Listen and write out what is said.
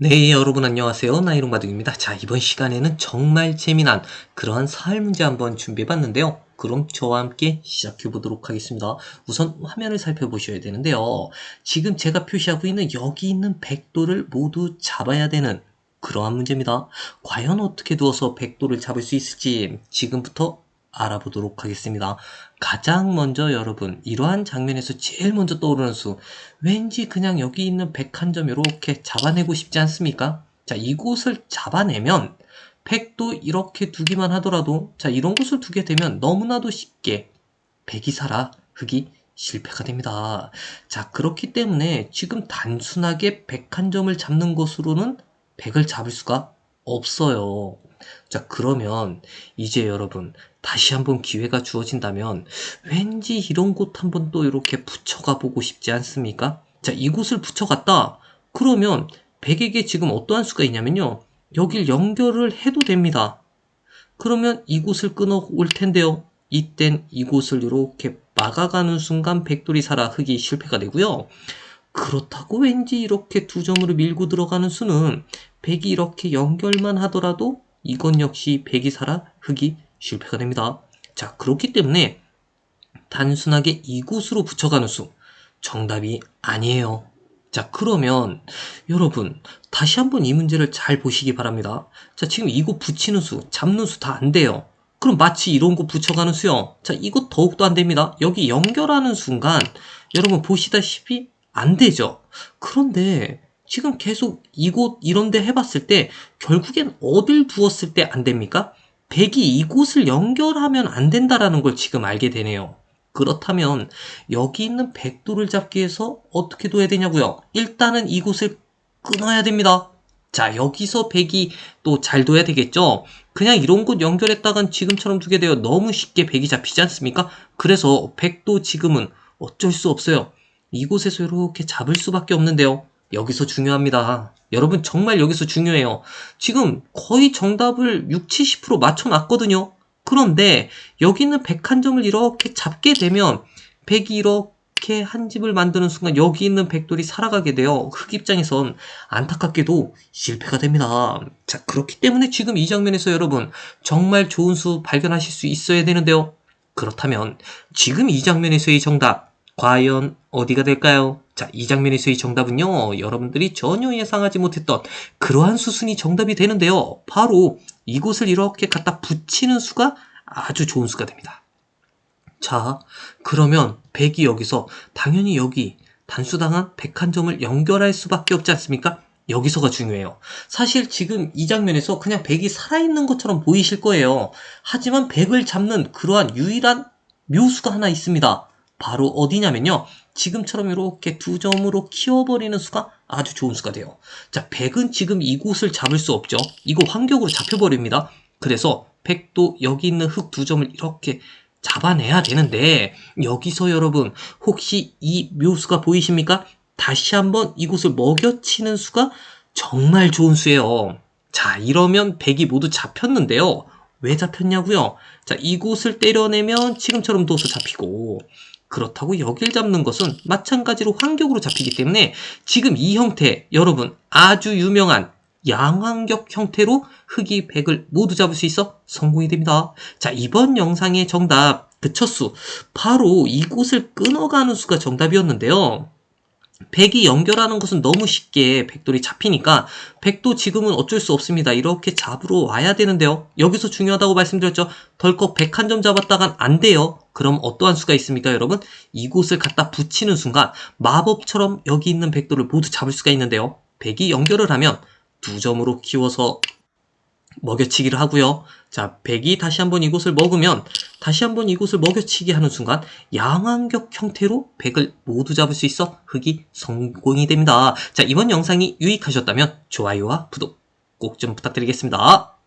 네, 여러분 안녕하세요. 나이롱바둑입니다. 자, 이번 시간에는 정말 재미난 그러한 사활 문제 한번 준비해 봤는데요. 그럼 저와 함께 시작해 보도록 하겠습니다. 우선 화면을 살펴보셔야 되는데요. 지금 제가 표시하고 있는 여기 있는 백도를 모두 잡아야 되는 그러한 문제입니다. 과연 어떻게 두어서 백도를 잡을 수 있을지 지금부터 알아보도록 하겠습니다. 가장 먼저 여러분 이러한 장면에서 제일 먼저 떠오르는 수 왠지 그냥 여기 있는 101점 이렇게 잡아내고 싶지 않습니까? 자 이곳을 잡아내면 100도 이렇게 두기만 하더라도 자 이런 곳을 두게 되면 너무나도 쉽게 100이 살아 흑이 실패가 됩니다. 자 그렇기 때문에 지금 단순하게 101점을 잡는 것으로는 100을 잡을 수가 없어요. 자 그러면 이제 여러분 다시 한번 기회가 주어진다면 왠지 이런 곳 한번 또 이렇게 붙여가 보고 싶지 않습니까? 자, 이곳을 붙여갔다. 그러면 백에게 지금 어떠한 수가 있냐면요. 여길 연결을 해도 됩니다. 그러면 이곳을 끊어 올 텐데요. 이땐 이곳을 이렇게 막아가는 순간 백돌이 살아 흑이 실패가 되고요. 그렇다고 왠지 이렇게 두 점으로 밀고 들어가는 수는 백이 이렇게 연결만 하더라도 이건 역시 백이 살아 흑이 실패가 됩니다. 자, 그렇기 때문에 단순하게 이곳으로 붙여가는 수 정답이 아니에요. 자, 그러면 여러분 다시 한번 이 문제를 잘 보시기 바랍니다. 자, 지금 이곳 붙이는 수, 잡는 수 다 안 돼요. 그럼 마치 이런 곳 붙여가는 수요. 자, 이곳 더욱도 안 됩니다. 여기 연결하는 순간 여러분 보시다시피 안 되죠. 그런데 지금 계속 이곳 이런 데 해봤을 때 결국엔 어딜 두었을 때 안 됩니까? 백이 이곳을 연결하면 안 된다라는 걸 지금 알게 되네요. 그렇다면 여기 있는 백도를 잡기 위해서 어떻게 둬야 되냐고요? 일단은 이곳을 끊어야 됩니다. 자 여기서 백이 또 잘 둬야 되겠죠? 그냥 이런 곳 연결했다간 지금처럼 두게 되어 너무 쉽게 백이 잡히지 않습니까? 그래서 백도 지금은 어쩔 수 없어요. 이곳에서 이렇게 잡을 수밖에 없는데요. 여기서 중요합니다. 여러분 정말 여기서 중요해요. 지금 거의 정답을 6, 70% 맞춰놨거든요. 그런데 여기 있는 101점을 이렇게 잡게 되면 100이 이렇게 한 집을 만드는 순간 여기 있는 백돌이 살아가게 돼요. 흑 입장에선 안타깝게도 실패가 됩니다. 자 그렇기 때문에 지금 이 장면에서 여러분 정말 좋은 수 발견하실 수 있어야 되는데요. 그렇다면 지금 이 장면에서의 정답 과연 어디가 될까요? 자, 이 장면에서의 정답은요, 여러분들이 전혀 예상하지 못했던 그러한 수순이 정답이 되는데요. 바로 이곳을 이렇게 갖다 붙이는 수가 아주 좋은 수가 됩니다. 자, 그러면 100이 여기서 당연히 여기 단수당한 101점을 연결할 수밖에 없지 않습니까? 여기서가 중요해요. 사실 지금 이 장면에서 그냥 100이 살아있는 것처럼 보이실 거예요. 하지만 100을 잡는 그러한 유일한 묘수가 하나 있습니다. 바로 어디냐면요. 지금처럼 이렇게 두 점으로 키워버리는 수가 아주 좋은 수가 돼요. 자, 100은 지금 이곳을 잡을 수 없죠. 이거 환격으로 잡혀버립니다. 그래서 100도 여기 있는 흙 두 점을 이렇게 잡아내야 되는데 여기서 여러분 혹시 이 묘수가 보이십니까? 다시 한번 이곳을 먹여치는 수가 정말 좋은 수예요. 자, 이러면 100이 모두 잡혔는데요. 왜 잡혔냐고요? 자, 이곳을 때려내면 지금처럼 둬서 잡히고 그렇다고 여길 잡는 것은 마찬가지로 환격으로 잡히기 때문에 지금 이 형태 여러분 아주 유명한 양환격 형태로 흑이 100을 모두 잡을 수 있어 성공이 됩니다. 자 이번 영상의 정답 그 첫 수 바로 이곳을 끊어가는 수가 정답이었는데요. 100이 연결하는 것은 너무 쉽게 백돌이 잡히니까 백도 지금은 어쩔 수 없습니다. 이렇게 잡으러 와야 되는데요. 여기서 중요하다고 말씀드렸죠. 덜컥 101점 잡았다간 안 돼요. 그럼 어떠한 수가 있습니까, 여러분? 이곳을 갖다 붙이는 순간 마법처럼 여기 있는 백도를 모두 잡을 수가 있는데요. 100이 연결을 하면 두 점으로 키워서 먹여치기를 하고요. 자, 백이 다시 한번 이곳을 먹으면 다시 한번 이곳을 먹여치기 하는 순간 양완격 형태로 백을 모두 잡을 수 있어 흑이 성공이 됩니다. 자, 이번 영상이 유익하셨다면 좋아요와 구독 꼭 좀 부탁드리겠습니다.